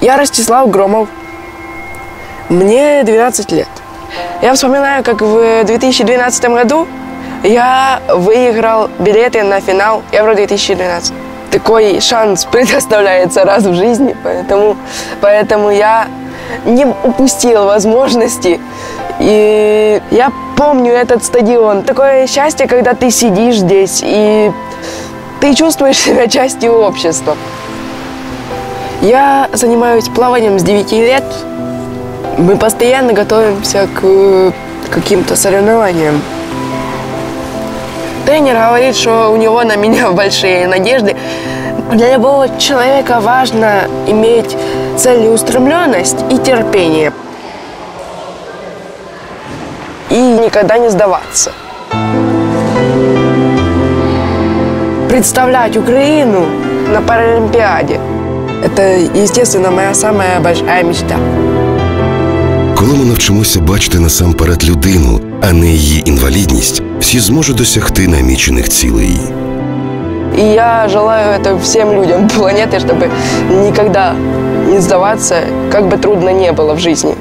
Я Ростислав Громов. Мне 12 лет. Я вспоминаю, как в 2012 году я выиграл билеты на финал Евро-2012. Такой шанс предоставляется раз в жизни, поэтому, поэтому я не упустил возможности. И я помню этот стадион. Такое счастье, когда ты сидишь здесь и ты чувствуешь себя частью общества. Я занимаюсь плаванием с 9 лет. Мы постоянно готовимся к э, каким-то соревнованиям. Тренер говорит, что у него на меня большие надежды. Для любого человека важно иметь целеустремленность и терпение. И никогда не сдаваться. Представлять Украину на Паралимпиаде – это, естественно, моя самая большая мечта. Коли ми навчимося бачити насамперед людину, а не її інвалідність, всі зможуть досягти намічених цілей. И я желаю это всем людям планеты, чтобы никогда не сдаваться, как бы трудно не было в жизни.